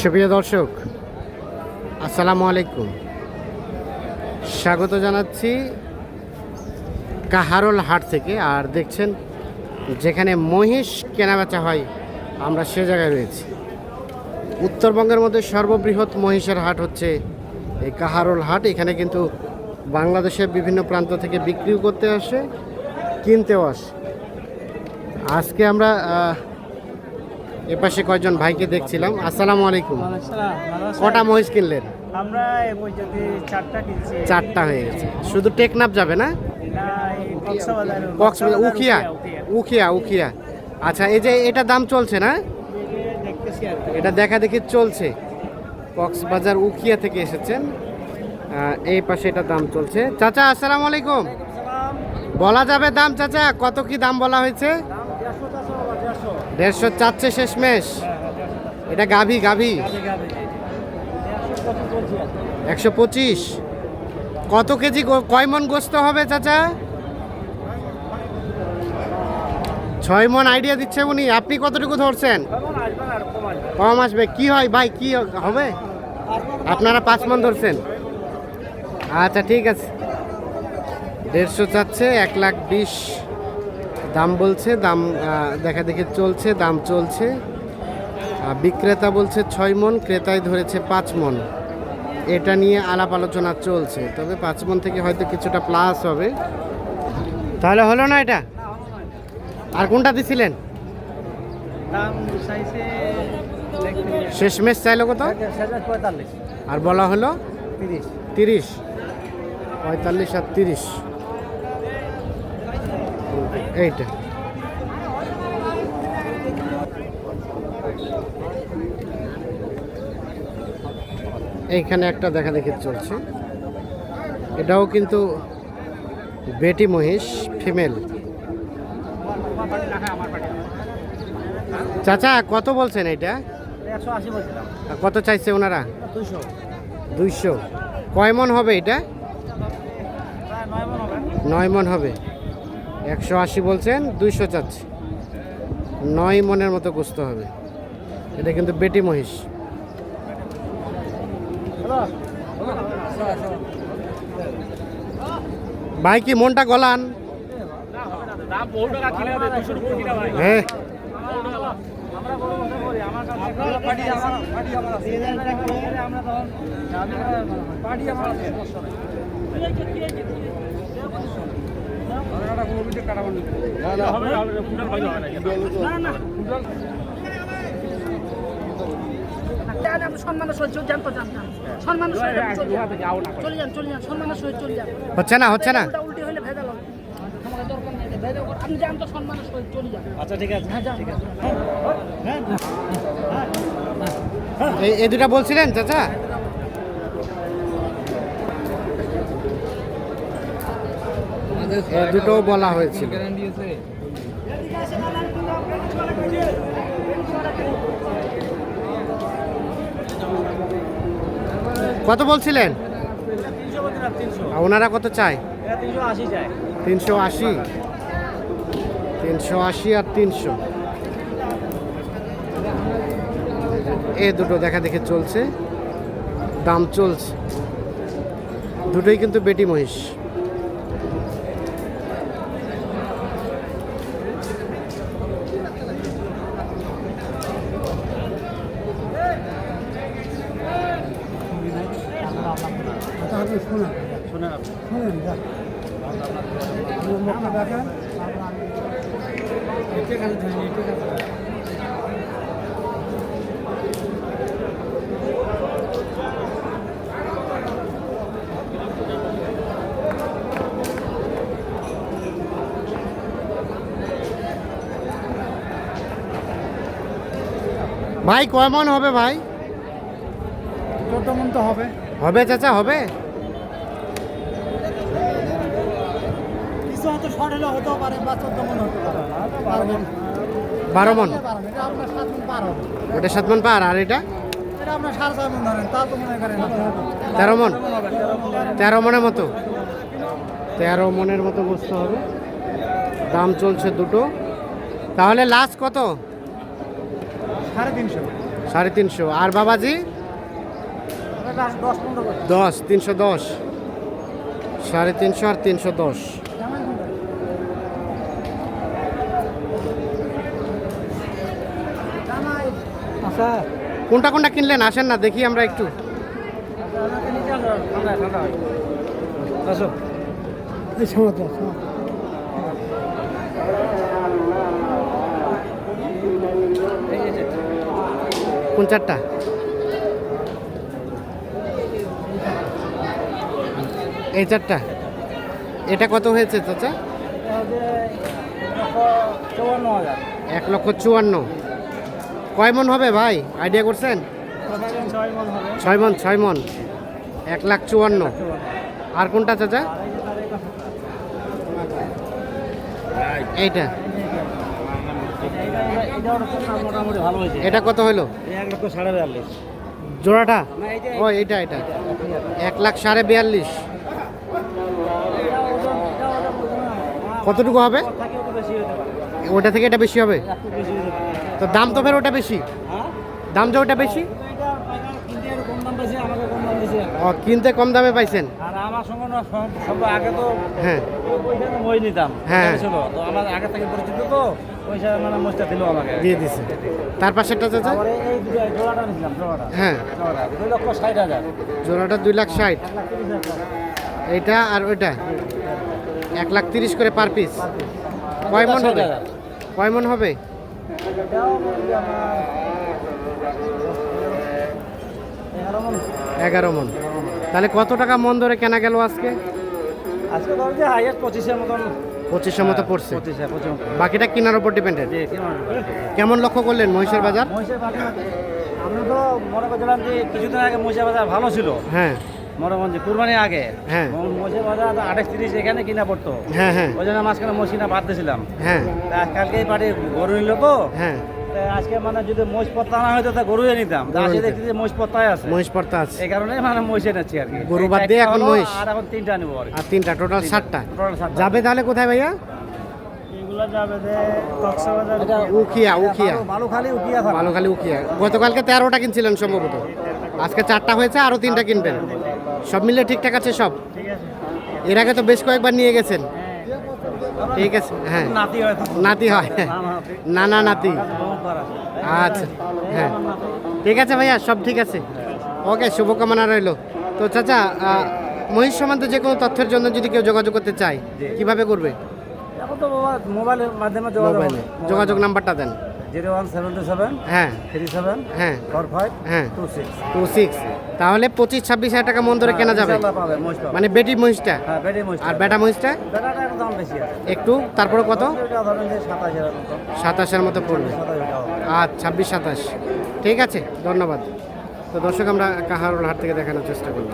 সুপ্রিয় দর্শক, আসসালামু আলাইকুম। স্বাগত জানাচ্ছি কাহারোল হাট থেকে। আর দেখছেন, যেখানে মহিষ কেনাবেচা হয়, আমরা সে জায়গায় রয়েছি। উত্তরবঙ্গের মধ্যে সর্ববৃহৎ মহিষের হাট হচ্ছে এই কাহারোল হাট। এখানে কিন্তু বাংলাদেশের বিভিন্ন প্রান্ত থেকে বিক্রিও করতে আসে, কিনতেও আসে। আজকে আমরা এপাশে কয়েকজন ভাইকে দেখছিলাম। আসসালামু আলাইকুম। কটা মহিষ কিনলেন? আমরা চারটা কিনছি। চারটা হয়ে গেছে। শুধু টেকনাফ যাবে না? কক্সবাজার উখিয়া। উখিয়া উখিয়া। আচ্ছা এই যে এটা দাম চলছে না। এটা দেখা দেখি চলছে। কক্সবাজার উখিয়া থেকে এসেছেন। এই পাশে এটা দাম চলছে। চাচা আসসালামু আলাইকুম। বলা যাবে দাম চাচা? কত কি দাম বলা হয়েছে? দেড়শো চাচ্ছে শেষমেশ। এটা গাভী গাভী। একশো পঁচিশ। কত কেজি কয় মন গোস্ত হবে চাচা? ছয় মন আইডিয়া দিচ্ছে উনি। আপনি কতটুকু ধরছেন? কম আসবে। কি হয় ভাই, কি হবে? আপনারা পাঁচ মন ধরছেন। আচ্ছা ঠিক আছে। দেড়শো চাচ্ছে, এক লাখ বিশ। দাম বলছে দাম দেখা দেখি চলছে দাম চলছে। বিক্রেতা বলছে ছয় মন ক্রেতায় ধরেছে পাঁচ মন। এটা নিয়ে আলাপ আলোচনা চলছে তবে পাঁচ মন থেকে হয়তো কিছুটা প্লাস হবে। তাহলে হলো না এটা? আর কোনটা দিছিলেন? শেষমেশ চাইলো কত? আর বলা হলো? তিরিশ। তিরিশ। পঁয়তাল্লিশ আর তিরিশ। এইটা। এইখানে একটা দেখা দেখি চলছে। এটাও কিন্তু বেটি মহিষ ফিমেল। চাচা কত বলছেন এটা কত চাইছে ওনারা? দুইশো। কয় মন হবে এটা? নয় মন হবে। একশো আশি বলছেন, দুইশো চাচ্ছে। নয় মনের মতো গোস্ত হবে। এটা কিন্তু বেটি মহিষ। ভাই, কি মনটা গলান? হ্যাঁ সম্মানের সহিত চলে যান আচ্ছা ঠিক আছে। হ্যাঁ যান। এই এই দুটা বলছিলেন চাচা? দুটো বলা হয়েছিল। কত বলছিলেন? ওনারা কত চায়? তিনশো আশি। তিনশো আশি আর তিনশো। এ দুটো দেখা দেখে চলছে। দাম চলছে। দুটোই কিন্তু বেটি মহিষ। শুনে। না ভাই কয় মন হবে ভাই? চোদ্দ মন তো হবে। হবে চাচা হবে? হয়তো শর্ট হতেও পারে বা চোদ্দ মন হতে পারে। বারো মন? আপনার সাত মন পার হবে। ওটা সাত মন পার আর এটা? এটা আপনার সাড়ে ছয় মন ধরেন তা তো মনে করেন তেরো মন? তেরো মনের মতো? তেরো মনের মতো বসতে হবে। দাম চলছে দুটো। তাহলে লাস্ট কত? সাড়ে তিনশো। সাড়ে তিনশো। আর বাবাজি? দশ তিনশো দশ। সাড়ে তিনশো আর তিনশো দশ। আচ্ছা কোনটা কোনটা কিনলেন? আসেন না দেখি আমরা একটু। কোন চারটা এই চারটা। এটা কত হয়েছে চাচা? এক লক্ষ চুয়ান্ন। কয় মন হবে ভাই? আইডিয়া করছেন? ছয় মন ছয় মন। এক লাখ চুয়ান্ন। আর কোনটা চাচা? এইটা। এটা কত হলো জোড়াটা? ও, এইটা এটা এক লাখ সাড়ে বিয়াল্লিশ। কতটুকু হবে? ওটা থেকে এটা বেশি হবে? তো দাম তো ফের ওটা বেশি? হ্যাঁ? দাম যে ওটা বেশি? ও কিনতে কম দামে পাইছেন? আর আমার সঙ্গে সব আগে তো হ্যাঁ। মই নিতাম হ্যাঁ। ছিল তো আমার আগে থেকে পরিচিত তো মানে মোচটা দিল আমাকে। দিয়ে দিছে। তার পাশেরটা চাচা এই জোড়াটা নিছিলাম জোড়াটা। হ্যাঁ। জোড়াটা দুই লক্ষ ষাট হাজার। জোড়াটা দুই লাখ ষাট। এক লাখ তিরিশ হাজার এইটা আর ওইটা? এক লাখ তিরিশ করে পার পিস। কয় মন হবে? কয় মন হবে? এগারো মন। তাহলে কত টাকা মন ধরে কেনা গেল আজকে? আজকে ধর যে হাইয়েস্ট পঁচিশের মতন। পঁচিশের মতো পড়ছে। পঁচিশে বাকিটা কেনার উপর ডিপেন্ডেড জি কেমন লক্ষ্য করলেন মহিষের বাজার? মহিষের বাজার আমরা তো মনে করছিলাম যে কিছুদিন আগে মহিষের বাজার ভালো ছিল। হ্যাঁ। মরগঞ্জে কুরবানির আগে। হ্যাঁ। মহিষের বাজার আঠাশ তিরিশ এখানে কিনা পড়তো। হ্যাঁ হ্যাঁ। ওই জন্য মাঝখানে বাদ দিয়েছিলাম। হ্যাঁ। কালকে বাড়ি গরু নিল তো। হ্যাঁ। আজকে মানে যদি মহিষ পত্তা না হয়তো তা গরুয়ে নিতাম আজকে দেখছি যে মহিষ পত্তায় আছে। মহিষ পড়তা আছে। এই কারণে মানে মহিষে নিচ্ছি আর কি। গরু বাদ দিয়ে এখন মহিষ। আর এখন তিনটা নিবো আর আর তিনটা টোটাল সাতটা। টোটাল সাতটা। যাবে তাহলে কোথায় ভাইয়া? এগুলো যাবে যে কক্সবাজার এটা উখিয়া উখিয়া। বালু খালি উকিয়া ভালো খালি উখিয়া। গতকালকে তেরোটা কিনছিলেন সম্ভবত। আজকে চারটা হয়েছে আরও তিনটা কিনবেন। সব মিলে ঠিকঠাক আছে সব। এর আগে তো বেশ কয়েকবার নিয়ে গেছেন। ঠিক আছে হ্যাঁ। নাতি হয় না নানা নাতি। আচ্ছা হ্যাঁ। ঠিক আছে ভাইয়া সব ঠিক আছে। ওকে শুভকামনা রইল। তো চাচা মহিষ সম্বন্ধে যে কোনো তথ্যের জন্য যদি কেউ যোগাযোগ করতে চায় কীভাবে করবে? মোবাইলের মাধ্যমে যোগাযোগ নাম্বারটা দেন। Zero one seven two seven হ্যাঁ। থ্রি সেভেন হ্যাঁ। ফোর ফাইভ হ্যাঁ। Two six. Two six. তাহলে পঁচিশ ছাব্বিশ হাজার টাকা মন ধরে কেনা যাবে। মানে বেটি মহিষটা? হ্যাঁ বেডি মোস্ট আর বেটা মহিষটা? একটু তারপরে কত? সাতাশের মতো। পড়বে। আর ছাব্বিশ সাতাশ। ঠিক আছে ধন্যবাদ। তো দর্শক আমরা কাহারুল হাট থেকে দেখানোর চেষ্টা করব।